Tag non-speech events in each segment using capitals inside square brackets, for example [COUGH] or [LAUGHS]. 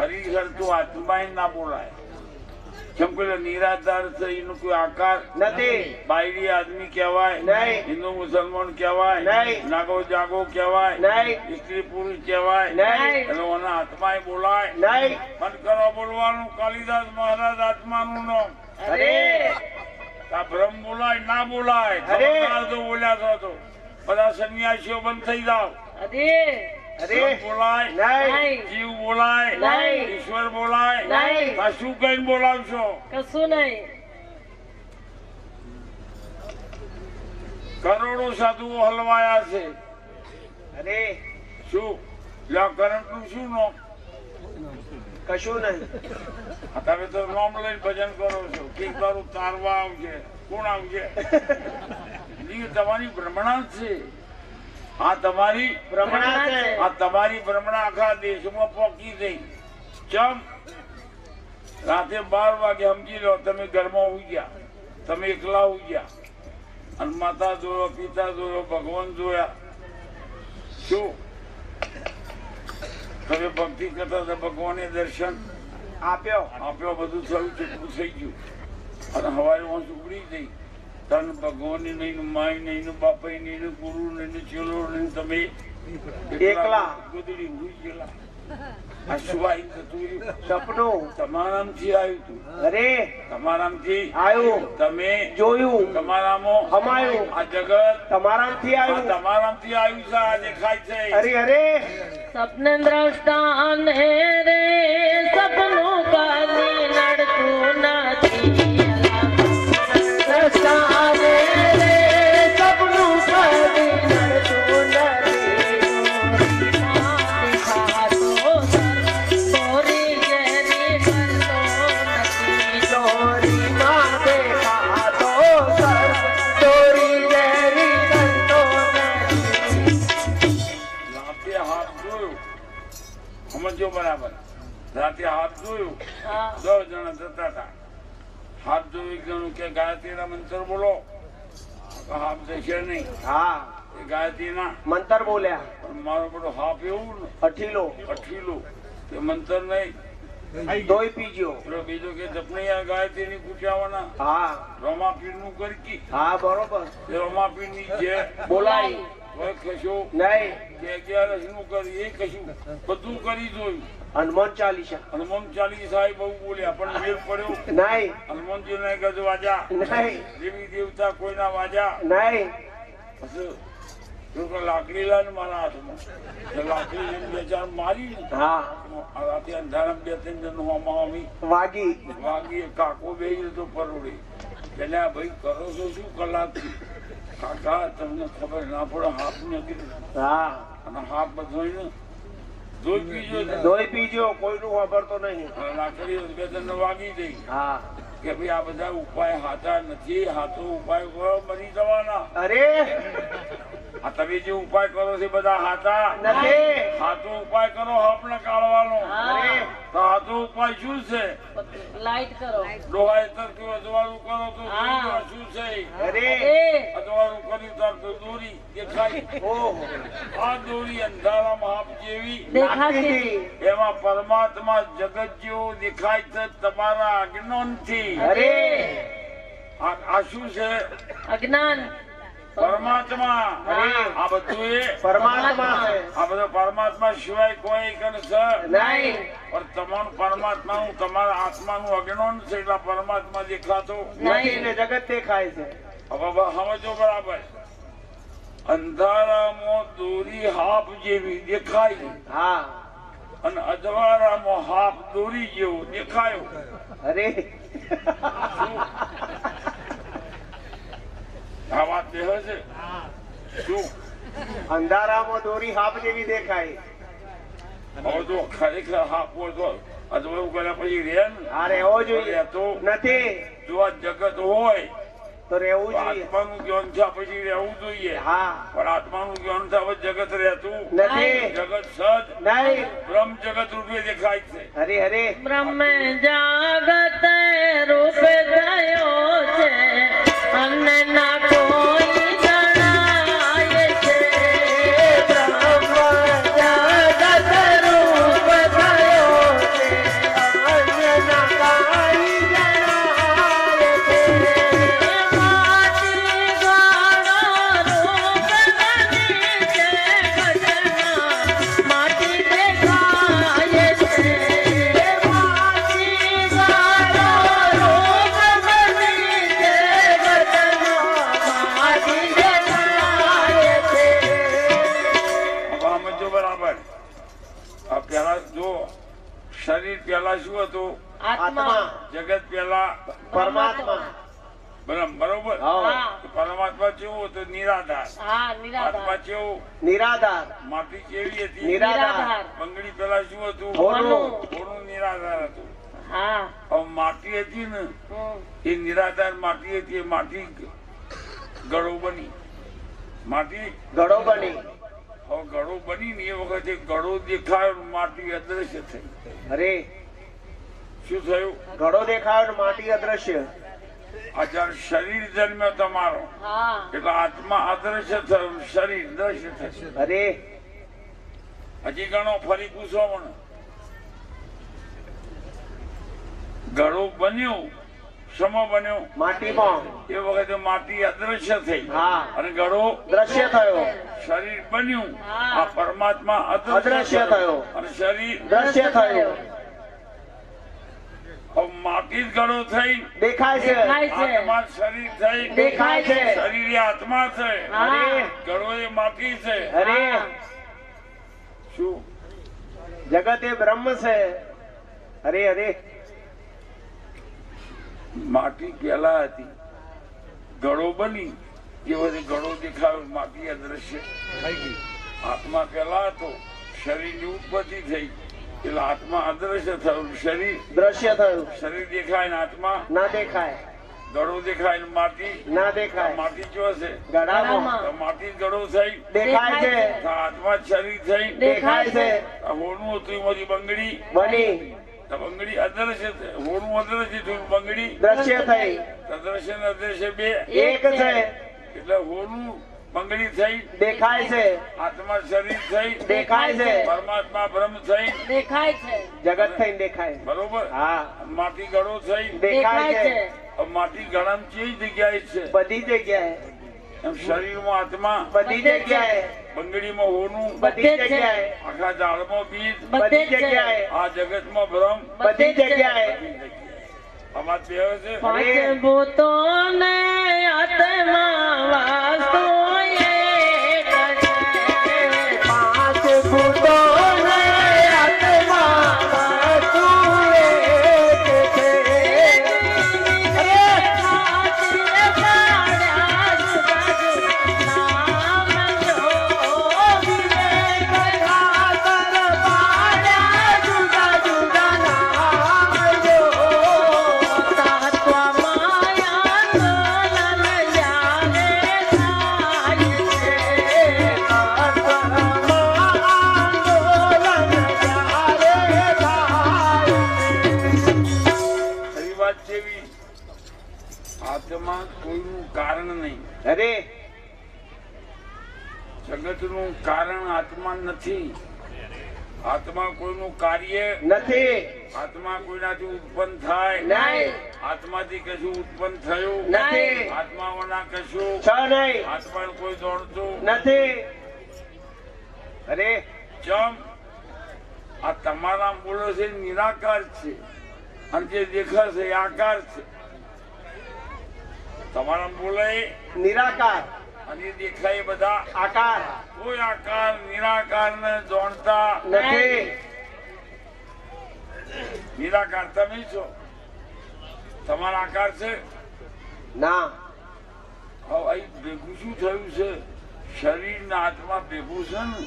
ખરેખર તો આત્મા ના બોલાય કેમ કે નિરાધાર છે એનો કોઈ આકાર નથી બાયરી આદમી કહેવાય નહીં. હિન્દુ મુસલમાન કહેવાય નહીં. નાગો જાગો કહેવાય નહીં. સ્ત્રી પુરુષ કહેવાય નહીં. એટલે ઓના આત્માય બોલાય નહીં મન કરો બોલવાનું કાલિદાસ મહારાજ આત્માનું નામ અરે આ બ્રહ્મ બોલાય ના બોલાય અરે. બોલ્યા તો બધા સંન્યાસીઓ બંધ થઈ જાવ અરે અરે બોલાય? નહીં. જીવ બોલાય? નહીં. ઈશ્વર બોલાય? નહીં. આ શું કઈ બોલાવશો? કશું નહીં. કરોડો સાધુઓ હલવાયા છે. અરે. શું? કરંટનું શું નો કશું નહીં. તમે તો નોમ લઈને ભજન કરો છો. કે તારું તારવા આવશે કોણ આવશે [LAUGHS] તમારી ભ્રમણા છે. આ તમારી ભ્રમણા આ તમારી ભ્રમણા આખા દેશમાં પોકી થઈ ચમ. રાતે બાર વાગે સમજી લો તમે ઘરમાં ઉઈ ગયા. તમે એકલા ઉઈ ગયા. અને માતા જોયો પિતા જોયો ભગવાન જોયા શું? તમે ભક્તિ કરતા હતા ભગવાને દર્શન આપ્યો. આપ્યો બધું થયું ચૂકવું થઈ ગયું. અને હવારે હું ઉગડી ગઈ. તન ભગવાન નહીં માય નહીં બાપા નહીં ગુરુ નહીં ચેલો નહીં તમે એકલા. ગુદડી હુઈ ગયેલા. આ થતું સપનું. તમારામથી આવ્યું તું. અરે. તમારામથી. આવ્યું તમે જોયું. તમારામાં હમાયું. આ જગત. તમારાથી આ આવ્યું તમારામથી આવ્યું છે આ દેખાય છે. અરે અરે. સપને દ્રષ્ટા અને રે સપનું કાલી નડતું નથી ગાયત્રીના મંત્ર બોલો. તો જશે નહીં. હા. એ ગાયત્રીના. મંતર બોલ્યા. પણ મારો બધો હાફ એવું અઠીલો. અઠીલો. એ મંત્ર નહીં. દોઈ પીજો. બીજો કે જપણીયા ગાયત્રી ની પૂછાવાના. હા. રોમાપીરનું કરકી હા બરોબર. એ રોમાપીરની જે બોલાય. કશું નહીં. કે અગિયારસનું કરી એ કશું. બધું કરી જોયું. હનુમાન ચાલીસા. હનુમાન ચાલીસા એ બહુ બોલ્યા પણ વેર પડ્યો. નહીં હનુમાનજી ને ગજ વાજા. નહીં દેવી દેવતા કોઈના વાજા? નહીં પછી લોકો લાકડી લાવીને મારા હાથમાં. લાકડી બે ચાર મારી ને રાતે અંધારામાં બે ત્રણ જણ હોવામાં આવી. વાગી. વાગી કાકો બે તો પરોડી એટલે આ ભાઈ કરો છો શું કલાકથી? કાકા તમને ખબર ના પડે હાથ નથી. હા. અને હાથ બધો ને ને. દોઈ પીજો કોઈનું વાપરતો નહીં. લાકડી બે ત્રણ વાગી ગઈ. હા. કે ભાઈ આ બધા ઉપાય હાથા નથી હાથો ઉપાય કરો મરી જવાના. અરે! આ તમે જે ઉપાય કરો છો બધા હાથા? નથી. હાથો ઉપાય કરો હપને કાઢવાનો તો હાથો ઉપાય શું છે? લાઈટ કરો. ડોહાય તરતું અજવાળું કરો તો શું છે? અરે. અજવાળું કર્યું તાર તો દોરી દેખાય. ઓહો. આ દોરી અંધારામાં આપ જેવી. દેખાતી. એમાં પરમાત્મા જગત જેવો દેખાય છે તમારા અજ્ઞાનથી. અરે. આ શું છે? અજ્ઞાન. પરમાત્મા. આ બધું એ પરમાત્મા આ બધો પરમાત્મા સિવાય કોઈ નહીં. પણ તમારું પરમાત્માનું તમારા આત્માનું અજ્ઞાન છે એટલે પરમાત્મા દેખાતો નહીં જગત દેખાય છે. હવે સમજો બરાબર. અંધારામાં દોરી હાફ જેવી દેખાય. હા. અને અજવારામાં હાફ દોરી જેવો દેખાયો. અરે. આ વાત દેહ છે? શું? અંધારામાં દોરી હાફ જેવી દેખાય. હવે જો ખરેખર હાફ હોય તો અજવાળું કર્યા પછી રહે આ રહેવો જોઈએ. રહેતો નથી. જો આ જગત હોય તો રહેવું જોઈએ. આત્માનું જ્ઞાન થયા પછી રહેવું જોઈએ. હા. પણ આત્માનું જ્ઞાન થયા જગત રહેતું નથી. જગત સદ. નહીં. બ્રહ્મ જગત રૂપે દેખાય છે. હરે હરે. બ્રહ્મ જગત રૂપે થયો છે. અને ના નિરાધાર. હતું હા માટી હતી ને એ નિરાધાર માટી હતી એ માટી ગળો બની. માટી? ગળો બની. હવે ગળો બની ને એ વખતે ગળો દેખાયો માટી અદ્રશ્ય થઈ. અરે. શું થયું? ઘડો દેખાયો માટી અદ્રશ્ય. આ જ્યારે શરીર જન્મ્યો તમારો. એટલે આત્મા અદ્રશ્ય થયું શરીર દ્રશ્ય થશે અરે. હજી ગણો ફરી પૂછો મને. ગળો બન્યો સમો બન્યો. માટીમાં. એ વખતે માટી અદ્રશ્ય થઈ. અને ઘડો દ્રશ્ય થયો. શરીર બન્યું. આ પરમાત્મા અદ્રશ્ય થયો. થયો. અને શરીર દ્રશ્ય થયો. માટી ઘણો થઈ. દેખાય છે. આત્મા શરીર થઈ. દેખાય છે. શરીર આત્મા છે. ઘણો એ માટી છે. અરે. શું? જગત એ બ્રહ્મ છે. અરે અરે. માટી પેલા હતી. ગળો બની. એ બધી ગળો દેખાયો માટી અદ્રશ્ય આત્મા પેલા હતો. શરીરની ઉત્પત્તિ થઈ. એટલે આત્મા અદ્રશ્ય થયું. શરીર દ્રશ્ય થયું. શરીર દેખાય ને આત્મા? ના દેખાય. ગળો દેખાય માટી? ના દેખાય. માટી જો છે? માટી ગળો થઈ. દેખાય છે. આત્મા શરીર થઈ. દેખાય છે. હોનું હતું એમાંથી બંગડી. બની. બંગડી અદ્રશ્ય. હોનું અદ્રશ્ય થયું બંગડી? દ્રશ્ય થઈ. અદ્રશ્ય ને અદ્રશ્ય બે. એક છે. એટલે હોનું બંગડી થઈ. દેખાય છે. આત્મા શરીર થઈ. દેખાય છે. પરમાત્મા બ્રહ્મ થઈ. દેખાય છે. જગત થઈ દેખાય. બરોબર? હા. માટી ગળો થઈ. દેખાય છે. માટી ગળામાં કઈ જગ્યાએ છે? બધી જગ્યાએ. એમ શરીરમાં આત્મા. બધી જગ્યાએ. બંગડીમાં હોનું બધી જગ્યાએ આખા ઝાડમાં બીજ બધી જગ્યાએ. આ જગતમાં ભ્રમ બધી જગ્યાએ. આમાં જગ્યાએ. આ છે પાંચ ભૂતો ને આત્મા વાસ્તુ આત્મા નથી. આત્મા કોઈનું કાર્ય નથી. આત્મા કોઈનાથી ઉત્પન્ન થાય. નહીં. આત્માથી કશું ઉત્પન્ન થયું. નથી. આત્માઓના કશું. છ નહીં. આત્મા કોઈ દોડતું નથી. અરે ચમ. આ તમારા બોલો છે નિરાકાર છે. અને જે દેખાશે આકાર છે. તમારા બોલે નિરાકાર. અને દેખાય બધા આકાર. કોઈ આકાર નિરાકાર ને જાણતા નથી. નિરાકાર તમે છો. તમારા આકાર છે? ના. અહીં ભેગું શું થયું છે? શરીર ના હાથમાં ભેગું છે ને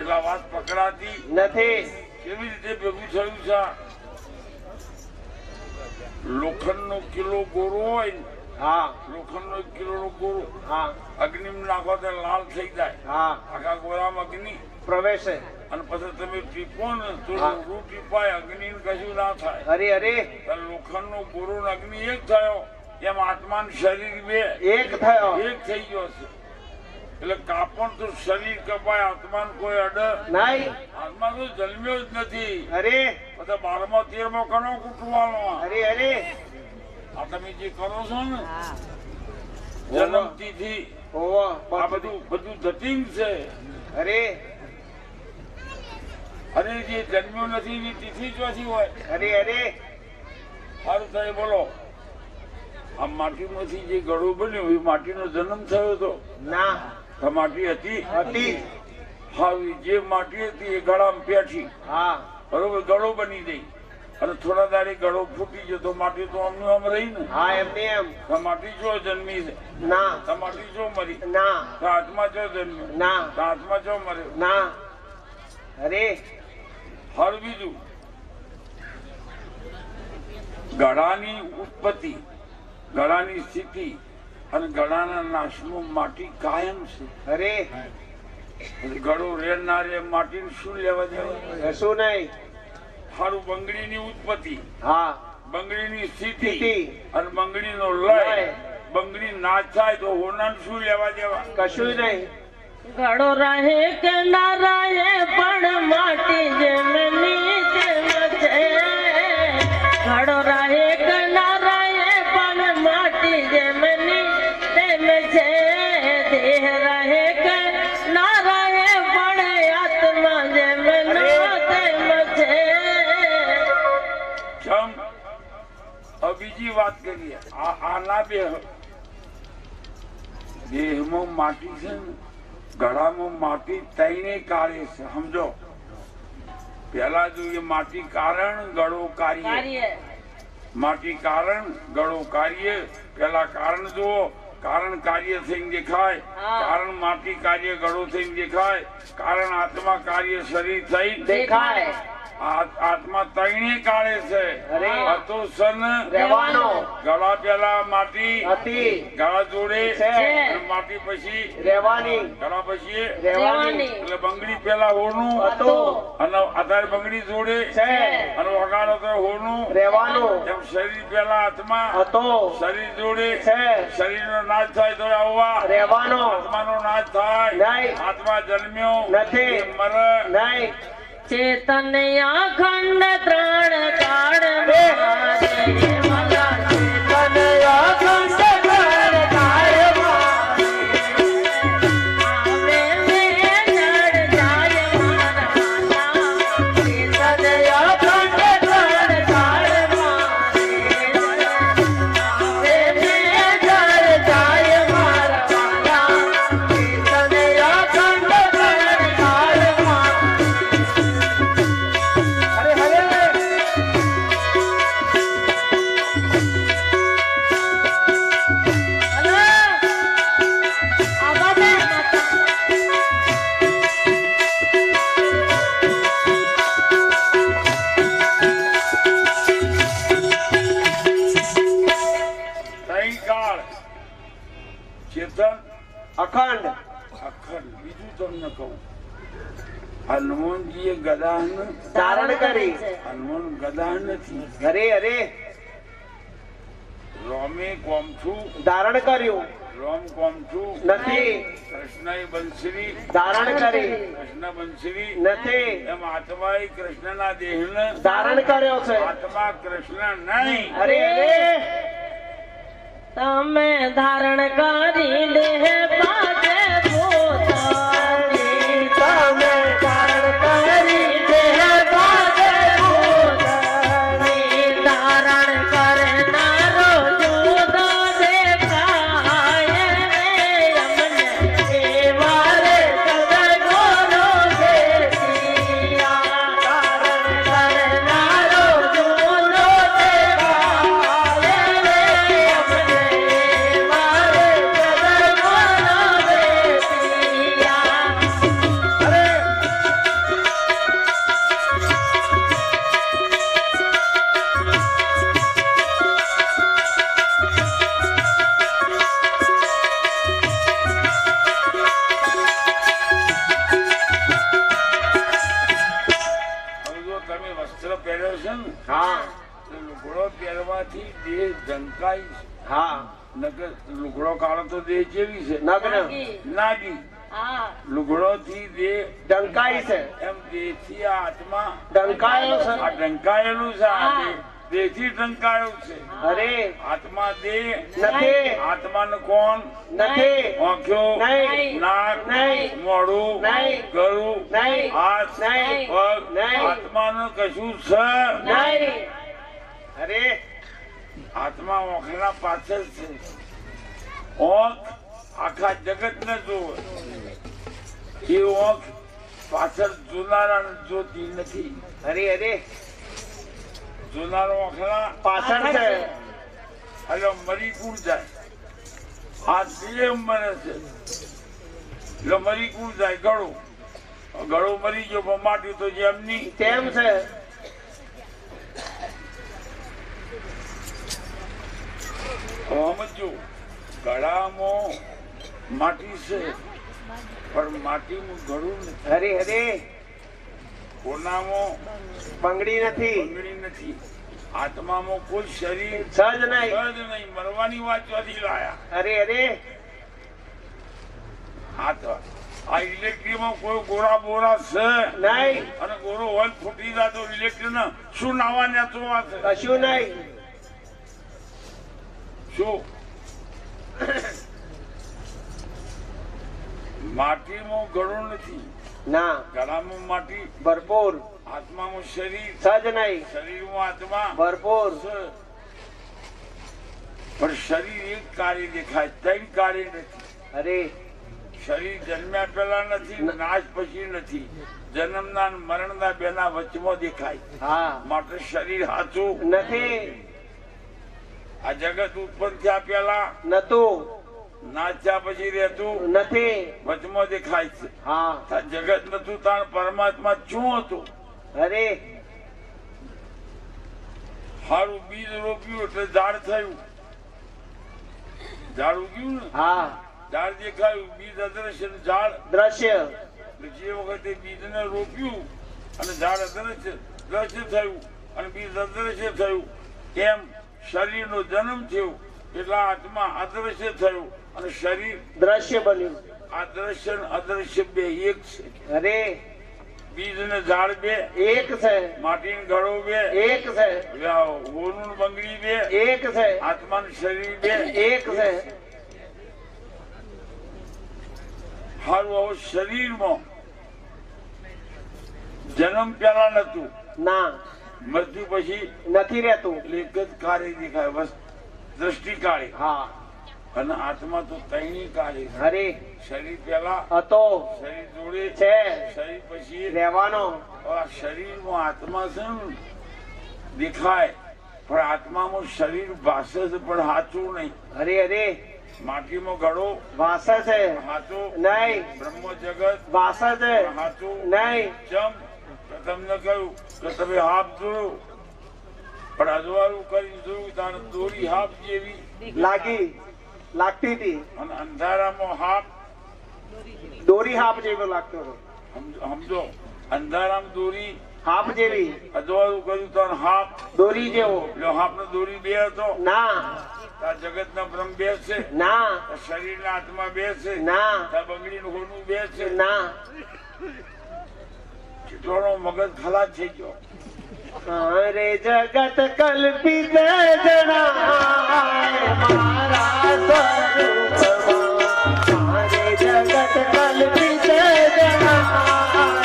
એટલા વાત પકડાતી નથી. કેવી રીતે ભેગું થયું છે લોખંડ નો કિલો ગોરો હોય ને હા. લોખંડ નો કિલો નો ગોરો હા. અગ્નિ નાખો તો લાલ થઈ જાય. હા. આખા ગોરામાં અગ્નિ. પ્રવેશે. અને પછી તમે ટીપો ને તો રૂ ટીપાય અગ્નિ કશું ના થાય. અરે અરે. લોખંડ નો ગુરુ ને અગ્નિ એક થયો. એમ આત્મા શરીર બે. એક થયો. એક થઈ ગયો છે. એટલે કાપણ તો શરીર કપાય આત્મા ને કોઈ અડ. નહીં. આત્મા તો જન્મ્યો જ નથી. અરે. બધા બારમો તેરમો કણો કૂટવાનો. અરે અરે. આ તમે જે કરો છો ને જન્મથી આ બધું બધું જટિલ છે. અરે. અરે જે જન્મ્યો નથી એની તિથિ ચોથી હોય. અરે અરે. સારું થાય બોલો. આ માટીમાંથી જે ગળો બન્યો એ માટીનો જન્મ થયો હતો ના. આ માટી હતી? હતી. હા એ જે માટી હતી એ ગળામાં પેઠી. હા. બરોબર ગળો બની જાય અને થોડા દાડે ગળો ફૂટી ગયો તો માટી તો અમને આમ રહી ને. હા એમને એમ. માટી જો જન્મી છે? ના. તમાટી જો મરી? ના. તો જો જન્મી ના. તો જો મર્યો? ના. અરે. હર બીજું. ગળાની ઉત્પત્તિ ગળાની સ્થિતિ અને ગળાના નાશનું માટી કાયમ છે. અરે. ગળો રેડ ના રે માટીને શું લેવા દેવા? શું નહીં. હારું બંગડીની ઉત્પત્તિ. હા. બંગડીની સ્થિતિ સ્થિતિ. અને બંગડીનો લય. લય. બંગડી ના થાય તો હોનાને શું લેવા દેવા? કશું નહીં. ગળો રહે કે ના રહે પણ માટી જેમની બીજી વાત કરીએ આના બે દેહમાં માટી છે ને ગળામાં માટી તઈને કાઢે છે સમજો. પેલા જોઈએ માટી કારણ ગળો કાર્ય માટી કારણ ગળો કાર્ય પેલા કારણ જુઓ. કારણ કાર્ય થઈને દેખાય. કારણ માટી કાર્ય ગળો થઈને દેખાય. કારણ આત્મા કાર્ય શરીર થઈ દેખાય. આત્મા તઈને કાળે છે. હતું સન રહેવાનો. ગળા પેલા માટી હતી. ગળા જોડે માટી પછી રહેવાની. ગળા પછી રહેવાની. એટલે બંગડી પેલા હોનું હતું. અને અત્યારે બંગડી જોડે છે. અને વગાડો તો હોનું રહેવાનું. એમ શરીર પેલા હાથમાં હતો. શરીર જોડે છે. શરીરનો નાશ થાય તો આવવા. રહેવાનો. આત્માનો નાશ થાય. આત્મા જન્મ્યો. નથી. મરે. નહીં. ચેતન અખંડ ત્રણ કાળ તમને કહું હનુમાનજીએ ગદા ધારણ કરી હનુમાન ગદા નથી અરે અરે રોમે કોમઠું ધારણ કર્યું રોમ કોમઠું નથી કૃષ્ણએ બંસરી ધારણ કરી કૃષ્ણ બંસરી નથી એમ આત્માએ કૃષ્ણના દેહને ધારણ કર્યો છે આત્મા કૃષ્ણ નહીં અરે અરે તમે ધારણ કરી દેહ પાસે હા. લુગડો પહેરવાથી દેહ ઢંકાય છે. હા. નકર લુગડો કાળો તો દેહ જેવી છે. નગ્ન નાગી. હા. લુગડો થી દેહ ડંકાઈ છે. એમ દેહથી આત્મા ડંકાયો છે. આ ઢંકાયેલું છે આ. દેહ. દેહથી ઢંકાયું છે. અરે. આત્મા દેહ. નથી. આત્માને કોણ? નથી. આંખો. નહીં. નાક. નહીં. મોઢું. નહીં. ગળું. નહીં. હાથ. નહીં. પગ. નહીં. આત્માનું કશું છે નહીં. અરે. આત્મા ઓખના પાછળ છે. ઓખ આખા જગત ને જોવે એ ઓખ પાછળ જોનારા જોતી નથી. અરે અરે. જોનારો અખલા પાછળ છે. એટલે મરી કુણ જાય. આ સીએમ બને છે. એટલે મરી કુણ જાય ગળો. ગળો મરી ગયો પણ માટ્યું તો જેમની તેમ છે. સમજો ગળામાં માટી છે. પણ માટીનું ગળું નથી. અરે અરે કોનામાં બંગડી નથી. બંગડી નથી. આત્મામાં કોઈ શરીર સજ નહીં. સજ નહીં. મરવાની વાત ચોથી લાયા. અરે અરે. આ તો આ ઇલેક્ટ્રિકમાં કોઈ ગોરા બોરા છે? નહીં. અને ગોરો હોય ફૂટી જાય તો ઇલેક્ટ્રિક ને શું નાવાની તો વાત? કશું નહીં. શું? માટીમાં ગળો નથી. ના. ગળામાં માટી. ભરપૂર. આત્મામાં શરીર. સજ નહીં. શરીરમાં આત્મા. ભરપૂર. પણ શરીર એક કાર્ય દેખાય ત્રણ કાર્ય નથી. અરે. શરીર જન્મ્યા પેલા નથી નાશ પછી નથી. જન્મના મરણના બેના વચમાં દેખાય. હા. માટે શરીર સાચું નથી. આ જગત ઉત્પન્ન થયા પેલા નતું નાશ થયા પછી રહેતું નથી. વચમાં દેખાય છે. હા. જગત નતું તાણ પરમાત્મા શું હતું. અરે. સારું બીજ રોપ્યું એટલે ઝાડ થયું. ઝાડ ઉગ્યું ને? હા. ઝાડ દેખાયું બીજ અદ્રશ્ય ઝાડ. દ્રશ્ય. જે વખતે બીજને રોપ્યું અને ઝાડ અદ્રશ્ય દ્રશ્ય થયું અને બીજ અદ્રશ્ય થયું. એમ શરીરનો જન્મ થયો. એટલે આત્મા અદ્રશ્ય થયું. અને શરીર દ્રશ્ય બન્યું. આ દ્રશ્ય અદ્રશ્ય બે એક છે. અરે બીજ ને ઝાડ બે. એક છે. માટી ને ઘડો બે. એક છે. હોનું બંગડી બે. એક છે. આત્મા શરીર બે. એક છે. હારું આવું શરીરમાં જન્મ પેલા નતું ના. મૃત્યુ પછી નથી રહેતું. એટલે એક જ કાર્ય દેખાય બસ દ્રષ્ટિ કાળી. હા. અને આત્મા તો તૈણી કાઢી અરે શરીર પેલા હતો. શરીર જોડે છે. શરીર પછી રહેવાનો. શરીર શરીરમાં આત્મા છે દેખાય. પણ આત્મામાં શરીર ભાષે છે પણ સાચું નહીં. અરે અરે માટીમાં ઘડો. વાસા છે. સાચું નહીં. બ્રહ્મ જગત વાસા છે સાચું નહીં. જમ તમને કહ્યું કે તમે હાફ જોયું. પણ અજવાળું કરી જોયું તારે દોરી હાફ જેવી. લાગી. લાગતી હતી અંધારામાં હાફ દોરી હાફ જેવો લાગતો હતો સમજો- અંધારામાં દોરી હાપ જેવી અજવાળું કર્યું તો હાફ દોરી જેવો જો હાપ નો દોરી બે હતો ના આ જગત ના ભ્રમ બે છે ના શરીર ના આત્મા બે છે ના આ બંગડી નું હોનું બે છે ના ચિત્રોનો મગજ ખલાસ થઈ ગયો। અરે જગત કલ્પિત જણાય. મારા સ્વરૂપમાં અરે જગત કલ્પિત જણાય.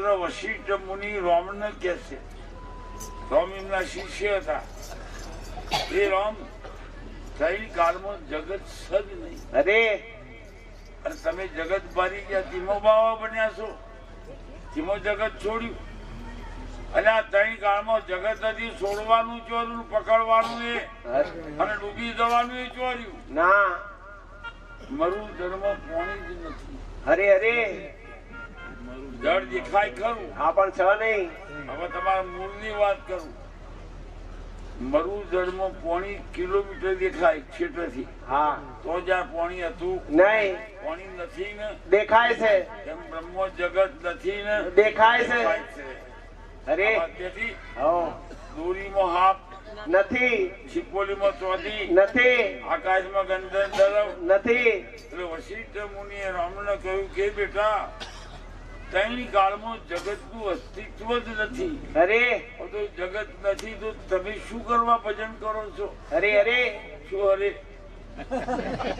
પુત્ર વશિષ્ઠ મુનિ રોમને કે છે. રોમ એમના શિષ્ય હતા. એ રોમ કઈ કાળમાં જગત સજ નહીં. અરે! અને તમે જગત ભરી ગયા ધીમો બાવા બન્યા છો. ધીમો જગત છોડ્યું. અને આ ત્રણ કાળમાં જગત હતી છોડવાનું ચોર્યું પકડવાનું એ. અને ડૂબી જવાનું એ ચોર્યું. ના. મરું ધર્મ પોણી જ નથી. અરે અરે! જળ દેખાય ખરું હા પણ છ નહીં. હવે તમારા મૂળની વાત કરું. મરુ જળમાં પોણી કિલોમીટર દેખાય ક્ષેત્રથી હા. તો જ્યાં પોણી હતું. નહીં. પોણી નથી ને. દેખાય છે. એમ બ્રહ્મો જગત નથી ને. દેખાય છે. અરે. તેથી હો. દોરીમાં હાફ. નથી. છીપોલીમાં ચોથી નથી. આકાશમાં ગંધર દરવ નથી. એટલે વશિષ્ઠ મુનિએ રામને કહ્યું કે બેટા ત્રણ કાળમાં જગતનું અસ્તિત્વ જ નથી. અરે. તો જગત નથી તો તમે શું કરવા ભજન કરો છો? અરે અરે. શું અરે?